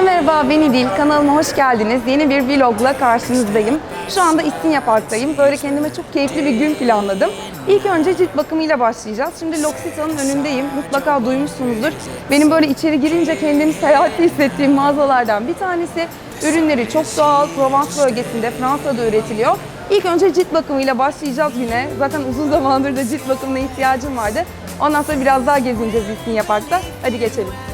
Herkese merhaba, ben İdil. Kanalıma hoş geldiniz. Yeni bir vlogla karşınızdayım. Şu anda İstinye Park'tayım. Böyle kendime çok keyifli bir gün planladım. İlk önce cilt bakımıyla başlayacağız. Şimdi L'Occitane'ın önündeyim. Mutlaka duymuşsunuzdur. Benim böyle içeri girince kendimi seyahatte hissettiğim mağazalardan bir tanesi. Ürünleri çok doğal, Provence bölgesinde, Fransa'da üretiliyor. İlk önce cilt bakımıyla başlayacağız güne. Zaten uzun zamandır da cilt bakımına ihtiyacım vardı. Ondan sonra biraz daha gezineceğiz İstinye Park'ta. Hadi geçelim.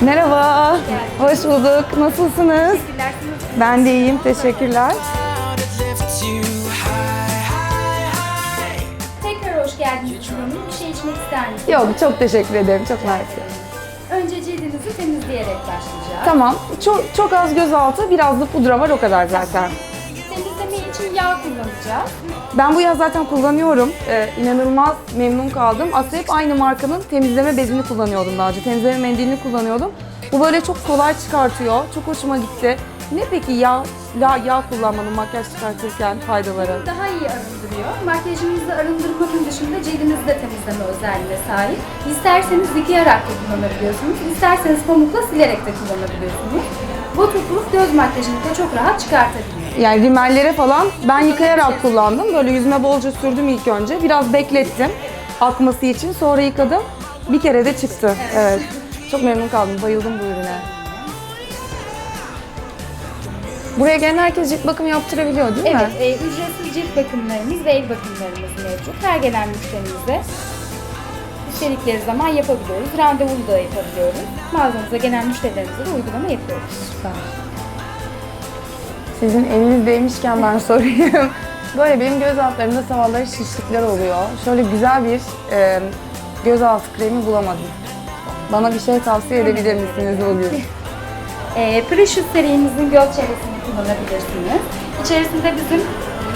Merhaba, hoş bulduk. Nasılsınız? Ben de iyiyim, teşekkürler. Tekrar hoş geldiniz. Bir şey içmek ister misiniz? Yok, çok teşekkür ederim, çok mersi. Önce cildinizi temizleyerek başlayacağız. Tamam, çok, çok az gözaltı, biraz da pudra var, o kadar zaten. Temizleme için yağ kullanacağız. Ben bu yaz zaten kullanıyorum. Ee, inanılmaz memnun kaldım. Aslında hep aynı markanın temizleme bezini kullanıyordum daha önce. Temizleme mendilini kullanıyordum. Bu böyle çok kolay çıkartıyor. Çok hoşuma gitti. Ne peki yağ, yağ, yağ kullanmanın makyaj çıkartırken faydaları? Daha iyi arındırıyor. Makyajınızı arındırmanın dışında cildinizi de temizleme özelliğine sahip. İsterseniz yıkayarak da kullanabiliyorsunuz. İsterseniz pamukla silerek de kullanabiliyorsunuz. Waterproof göz makyajını da çok rahat çıkartabiliyor. Yani rimellere falan ben yıkayarak kullandım. Böyle yüzüme bolca sürdüm ilk önce. Biraz beklettim akması için. Sonra yıkadım. Bir kere de çıktı. Evet. Çok memnun kaldım. Bayıldım bu ürüne. Buraya gelen herkes cilt bakımı yaptırabiliyor değil mi? Evet, e, ücretsiz cilt bakımlarımız ve el bakımlarımız mevcut. Her gelen müşterimize istedikleri zaman yapabiliyoruz. Randevulu da yapabiliyoruz. Mağazamıza gelen müşterilerimize de uygulama yapıyoruz. Süper. Sizin elinizdeymişken ben sorayım. Böyle benim göz altlarımda sabahları şişlikler oluyor. Şöyle güzel bir e, gözaltı kremi bulamadım. Bana bir şey tavsiye edebilir misiniz bugün? E, Precious serimizin göz çevresini kullanabilirsiniz. İçerisinde bizim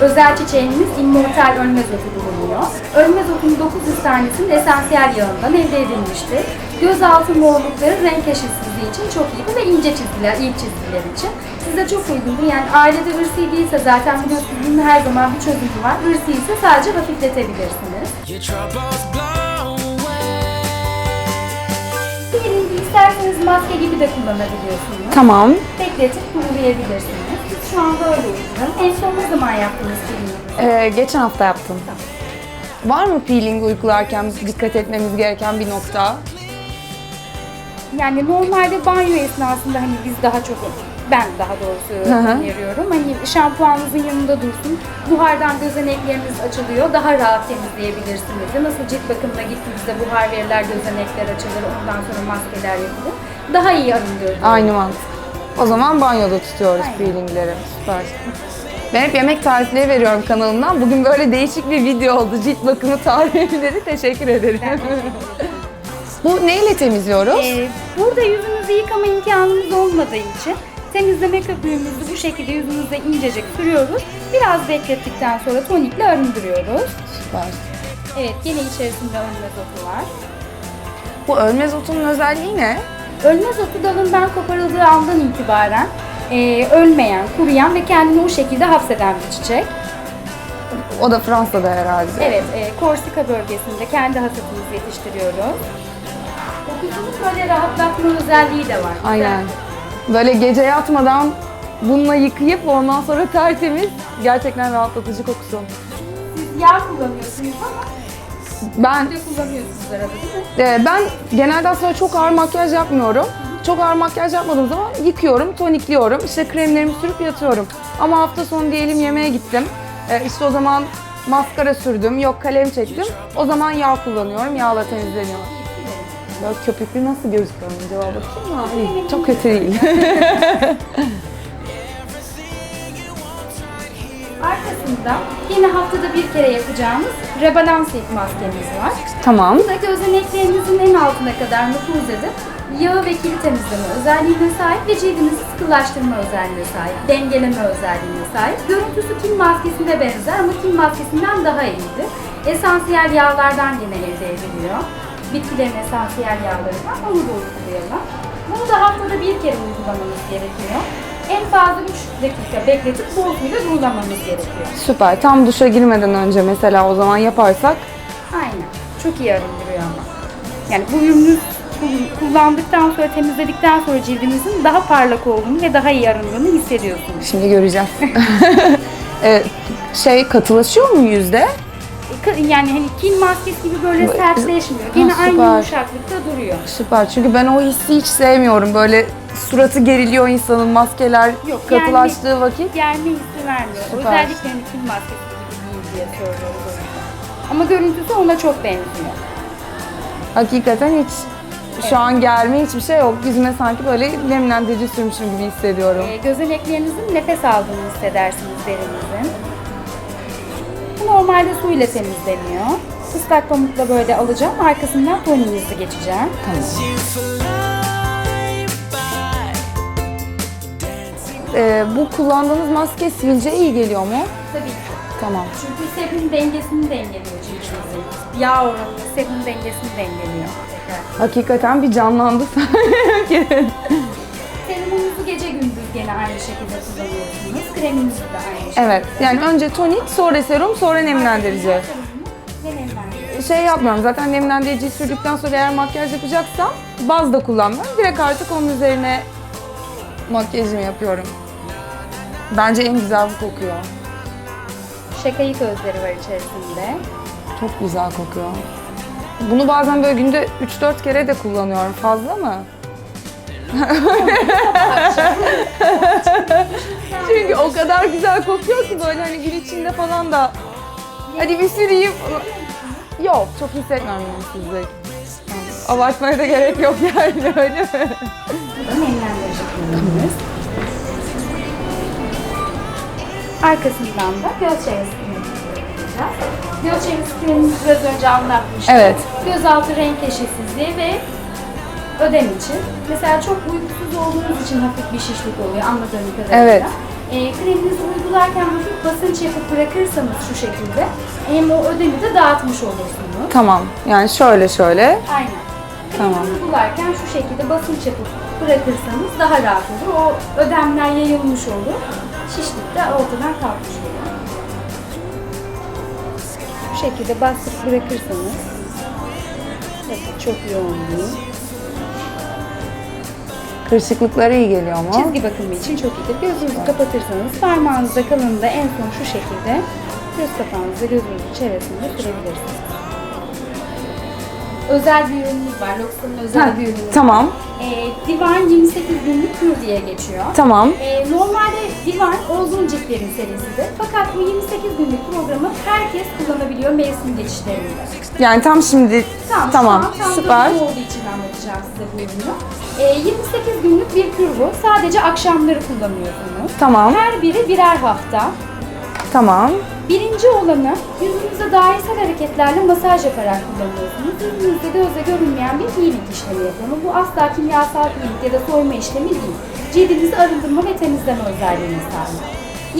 özel çiçeğimiz Immortal Ölmez Otu bulunuyor. Ölmez Otu'nun 900 tanesinin esansiyel yağından elde edilmiştir. Gözaltı morlukları renk eşitsizliği için çok iyidir ve ince çizgiler, ilk çizgiler için. Size çok uygundur. Yani ailede ırsi değilse zaten biliyorsunuz her zaman bir çözümü var. Irsi ise sadece hafifletebilirsiniz. Peelingi isterseniz maske gibi de kullanabiliyorsunuz. Tamam. Bekletip kurulayabilirsiniz. Şu anda öyle uyguluyoruz. En son ne zaman yaptınız peelingi? Ee, geçen hafta yaptım. Var mı peeling uygularken dikkat etmemiz gereken bir nokta? Yani normalde banyo esnasında hani biz daha çok ben daha doğrusu Hı hı. öneriyorum. Hani şampuanınızın yanında dursun. Buhardan gözenekleriniz açılıyor. Daha rahat temizleyebilirsiniz. Nasıl cilt bakımına gittiğinizde buhar verirler, gözenekler açılır. Ondan sonra maskeler yapılır. Daha iyi arındırıyor. Aynı mantık. O zaman banyoda tutuyoruz Aynen. peelingleri. Süper. Ben hep yemek tarifleri veriyorum kanalımdan. Bugün böyle değişik bir video oldu. Cilt bakımı tarifleri. Teşekkür ederim. Bu neyle temizliyoruz? Ee, burada yüzünüzü yıkama imkanımız olmadığı için temizleme köpüğümüzü bu şekilde yüzünüze incecik sürüyoruz. Biraz beklettikten sonra tonikle arındırıyoruz. Süper. Evet, yine içerisinde ölmez otu var. Bu ölmez otunun özelliği ne? Ölmez otu dalından koparıldığı andan itibaren e, ölmeyen, kuruyan ve kendini o şekilde hapseden bir çiçek. O da Fransa'da herhalde. Evet, e, Korsika bölgesinde kendi hasatımızı yetiştiriyoruz. Kokusunu böyle rahatlatma özelliği de var. Aynen. Böyle gece yatmadan bununla yıkayıp ondan sonra tertemiz. Gerçekten rahatlatıcı kokusu. Siz yağ kullanıyorsunuz ama Ben de kullanıyorsunuz arada değil mi? e, ben genelde aslında çok ağır makyaj yapmıyorum. Çok ağır makyaj yapmadığım zaman yıkıyorum, tonikliyorum. İşte kremlerimi sürüp yatıyorum. Ama hafta sonu diyelim yemeğe gittim. E, işte o zaman maskara sürdüm, yok kalem çektim. O zaman yağ kullanıyorum, yağla temizleniyor. Böyle köpüklü nasıl gözüküyor acaba bakayım mı? İyi, Çok kötü değil. Arkasında yine haftada bir kere yapacağımız rebalans maskemiz var. tamam. Bu da gözeneklerinizin en altına kadar nüfuz edip yağı ve kiri temizleme özelliğine sahip ve cildinizi sıkılaştırma özelliğine sahip, dengeleme özelliğine sahip. Görüntüsü kim maskesine benzer ama kim maskesinden daha iyidir. Esansiyel yağlardan yine elde ediliyor. Bitkilerin esansiyel yağlarından onu da uygulayalım. Bunu da haftada bir kere uygulamamız gerekiyor. En fazla 3 dakika bekletip bol suyla durulamamız gerekiyor. Süper. Tam duşa girmeden önce mesela o zaman yaparsak Aynen. Çok iyi arındırıyor ama. Yani bu ürünü kul- kullandıktan sonra, temizledikten sonra cildimizin daha parlak olduğunu ve daha iyi arındığını hissediyorsunuz. Şimdi göreceğiz. Ee, şey katılaşıyor mu yüzde? Yani hani kil maskesi gibi böyle sertleşmiyor. Yine aynı yumuşaklıkta duruyor. Süper. Çünkü ben o hissi hiç sevmiyorum. Böyle suratı geriliyor insanın maskeler Yok, katılaştığı vakit. Germe hissi vermiyor. Süper. Özellikle hani kil maskesi gibi değil diye yüzden. Ama görüntüsü ona çok benziyor. Hakikaten hiç şu an germe hiçbir şey yok. Yüzüme sanki böyle nemlendirici sürmüşüm gibi hissediyorum. E, gözeneklerinizin nefes aldığını hissedersiniz derinizin. Bu normalde su ile temizleniyor. Islak pamukla böyle alacağım. Arkasından toninizi geçeceğim. Ee, bu kullandığınız maske sivilceye iyi geliyor mu? Tabii ki. Tamam. Çünkü sebum dengesini dengeliyor cildimizin. Yağ oranı, sebum dengesini dengeliyor. Hakikaten bir canlandı Serumunuzu gece gündüz gene aynı şekilde kullanıyorsunuz. Kreminizi de aynı şekilde. Evet. Yani önce tonik, sonra serum, sonra nemlendirici. Serumunu ve nemlendirici. Şey yapmıyorum zaten nemlendirici sürdükten sonra eğer makyaj yapacaksam baz da kullanmıyorum. Direkt artık onun üzerine makyajımı yapıyorum. Bence en güzel bu kokuyor. Şakayı gözleri var içerisinde. Çok güzel kokuyor. Bunu bazen böyle günde 3-4 kere de kullanıyorum. Fazla mı? Çünkü o kadar güzel kokuyor ki böyle hani gün içinde falan da hadi bir süreyim. Yok çok hissetmiyorum nemsizlik. Abartmaya da gerek yok yani öyle mi? Arkasından da göz çevresi kremi kullanacağız. Göz çevresi kremimizi biraz önce anlatmıştım. Evet. Gözaltı renk eşitsizliği ve ödem için. Mesela çok uykusuz olduğunuz için hafif bir şişlik oluyor anladığım kadarıyla. Evet. E, kreminizi uygularken hafif basınç yapıp bırakırsanız şu şekilde hem o ödemi de dağıtmış olursunuz. Tamam yani şöyle şöyle. Aynen. Tamam. Kremi uygularken şu şekilde basınç yapıp bırakırsanız daha rahat olur. O ödemler yayılmış olur. Şişlik de ortadan kalkmış olur. Bu şekilde bastırıp bırakırsanız Bakın çok yoğun değil. Kırışıklıklara iyi geliyor mu? Çizgi bakımı için çok iyidir. Gözünüzü kapatırsanız parmağınızda kalınlığı en son şu şekilde göz kapağınızı gözünüzün çevresinde sürebilirsiniz. Özel bir ürünümüz var. Lox'un özel Ha, bir ürünü. var. Tamam, Ee, Divine 28 günlük kür diye geçiyor. tamam. Ee, normalde Divine olgun ciltlerin serisidir. Fakat bu 28 günlük programı herkes kullanabiliyor mevsim geçişlerinde. Yani tam şimdi Tamam, tamam, şu an tam süper. dönem olduğu için anlatacağım size bu ürünü. Ee, 28 günlük bir kür bu. Sadece akşamları kullanıyorsunuz. Tamam, Her biri birer hafta. tamam. Birinci olanı yüzünüze dairesel hareketlerle masaj yaparak kullanıyorsunuz. Yüzünüzde gözle görünmeyen bir healing işlemi yapıyor. Bu asla kimyasal healing ya da soyma işlemi değil. Cildinizi arındırma ve temizleme özelliğine sahip.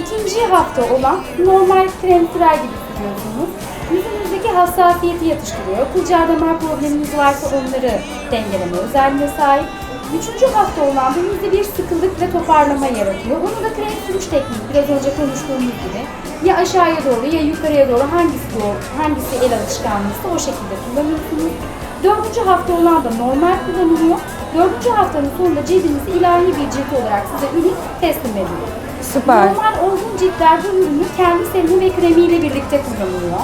İkinci hafta olan normal krem sürer gibi sürüyorsunuz. Yüzünüzdeki hassasiyeti yatıştırıyor. Kılcal damar probleminiz varsa onları dengeleme özelliğine sahip. Üçüncü hafta olan yüzde bir sıkılık ve toparlama yaratıyor. Onu da krem sürüş tekniği biraz önce konuştuğumuz gibi ya aşağıya doğru ya yukarıya doğru hangisi doğru, hangisi el alışkanlığıysa o şekilde kullanıyorsunuz. Dördüncü hafta olan da normal kullanılıyor. Dördüncü haftanın sonunda cildinizi ilahi bir cilt olarak size ürün teslim ediyor. Süper. Normal olgun ciltler bu ürünü kendi serumu ve kremiyle birlikte kullanıyor.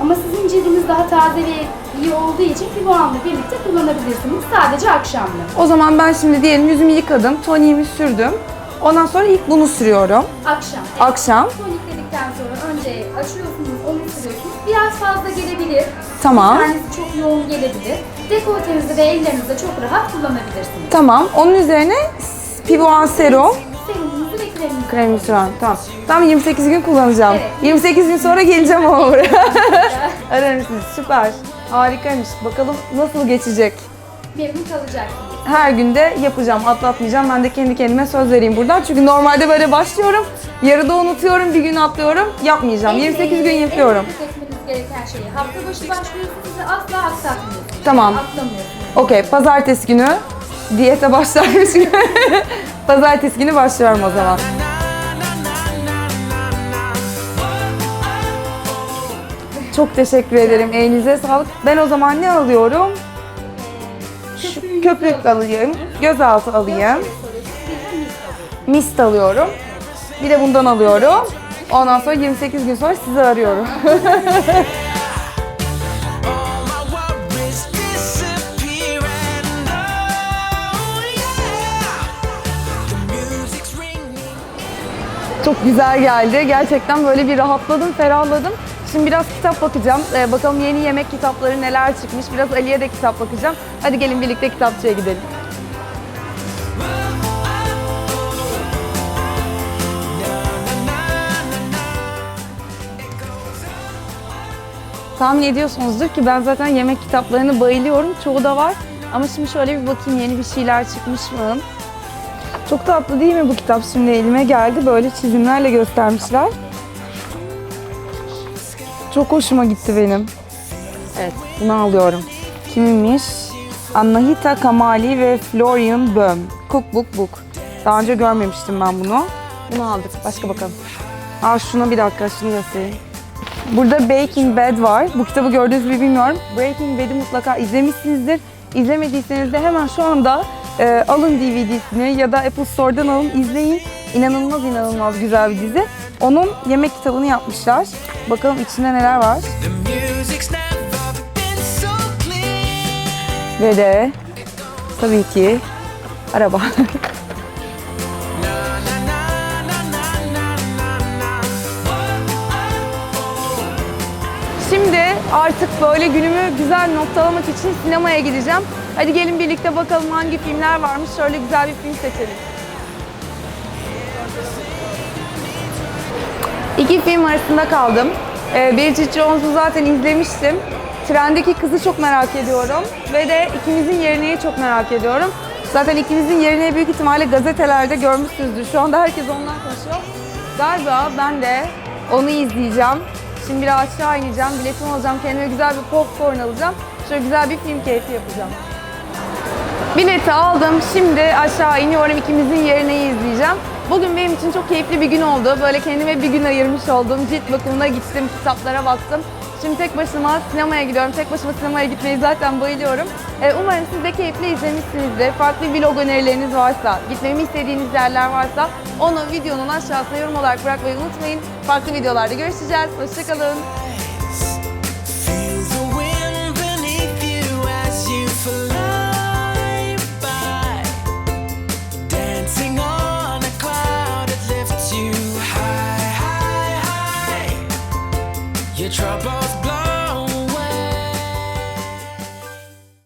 Ama sizin cildiniz daha taze ve iyi olduğu için Fiboan'la birlikte kullanabilirsiniz. Sadece akşamları. O zaman ben şimdi diyelim yüzümü yıkadım, toniğimi sürdüm. Ondan sonra ilk bunu sürüyorum. Akşam. Akşam. Tonikledikten sonra önce açıyorsunuz, onu sürüyorsunuz. Biraz fazla gelebilir. Tamam. Tanesi çok yoğun gelebilir. Dekoltenizde ve ellerinizde çok rahat kullanabilirsiniz. Tamam. Onun üzerine Pivoan serum. Serumunuzu ve. Kremi süren. Tamam. Tam 28 gün kullanacağım. Evet. 28 gün sonra geleceğim ama buraya. Arar mısınız? Süper. Harikaymış. Bakalım nasıl geçecek. Memnun kalacaksınız. Her günde yapacağım, atlatmayacağım. Ben de kendi kendime söz vereyim buradan. Çünkü normalde böyle başlıyorum. Yarıda unutuyorum, bir gün atlıyorum. Yapmayacağım. 28 gün yapıyorum. En etmeniz gereken şeyi hafta başı başlıyorsunuz ve asla aksatmıyorsunuz. Tamam. Atlamıyorsunuz. Okey, pazartesi günü diyete başlarmış pazartesi günü başlıyorum o zaman. Çok teşekkür ederim. Elinize sağlık. Ben o zaman ne alıyorum? Köpük alayım, gözaltı alayım, mist alıyorum. Bir de bundan alıyorum. Ondan sonra 28 gün sonra sizi arıyorum. Çok güzel geldi. Gerçekten böyle bir rahatladım, ferahladım. Şimdi biraz kitap bakacağım. Ee, bakalım yeni yemek kitapları neler çıkmış. Biraz Ali'ye de kitap bakacağım. Hadi gelin birlikte kitapçıya gidelim. Tahmin ediyorsunuzdur ki ben zaten yemek kitaplarına bayılıyorum. Çoğu da var. Ama şimdi şöyle bir bakayım yeni bir şeyler çıkmış mı? Çok tatlı değil mi bu kitap? Şimdi elime geldi. Böyle çizimlerle göstermişler. Çok hoşuma gitti benim. Evet, bunu alıyorum. Kiminmiş? Annahita Kamali ve Florian Böhm. Cookbook Book. Daha önce görmemiştim ben bunu. Bunu aldık. Başka bakalım. Aa şuna bir dakika, şunu göstereyim. Burada Breaking Bad var. Bu kitabı gördünüz mü bilmiyorum. Breaking Bad'i mutlaka izlemişsinizdir. İzlemediyseniz de hemen şu anda e, alın DVD'sini ya da Apple Store'dan alın izleyin. İnanılmaz inanılmaz güzel bir dizi. Onun yemek kitabını yapmışlar. Bakalım içinde neler var. Ve de tabii ki araba. Şimdi artık böyle günümü güzel noktalamak için sinemaya gideceğim. Hadi gelin birlikte bakalım hangi filmler varmış. Şöyle güzel bir film seçelim. İki film arasında kaldım. Ee, Bridget Jones'u zaten izlemiştim. Trendeki kızı çok merak ediyorum. Ve de ikimizin yerineyi çok merak ediyorum. Zaten ikimizin yerine büyük ihtimalle gazetelerde görmüşsünüzdür. Şu anda herkes ondan konuşuyor. Galiba ben de onu izleyeceğim. Şimdi biraz aşağı ineceğim, biletimi alacağım, kendime güzel bir popcorn alacağım. Şöyle güzel bir film keyfi yapacağım. Bileti aldım. Şimdi aşağı iniyorum. ikimizin yerineyi izleyeceğim. Bugün benim için çok keyifli bir gün oldu. Böyle kendime bir gün ayırmış oldum. Cilt bakımına gittim, kitaplara baktım. Şimdi tek başıma sinemaya gidiyorum. Tek başıma sinemaya gitmeyi zaten bayılıyorum. Ee, umarım siz de keyifli izlemişsinizdir. Farklı vlog önerileriniz varsa, gitmemi istediğiniz yerler varsa onu videonun aşağısına yorum olarak bırakmayı unutmayın. Farklı videolarda görüşeceğiz. Hoşçakalın.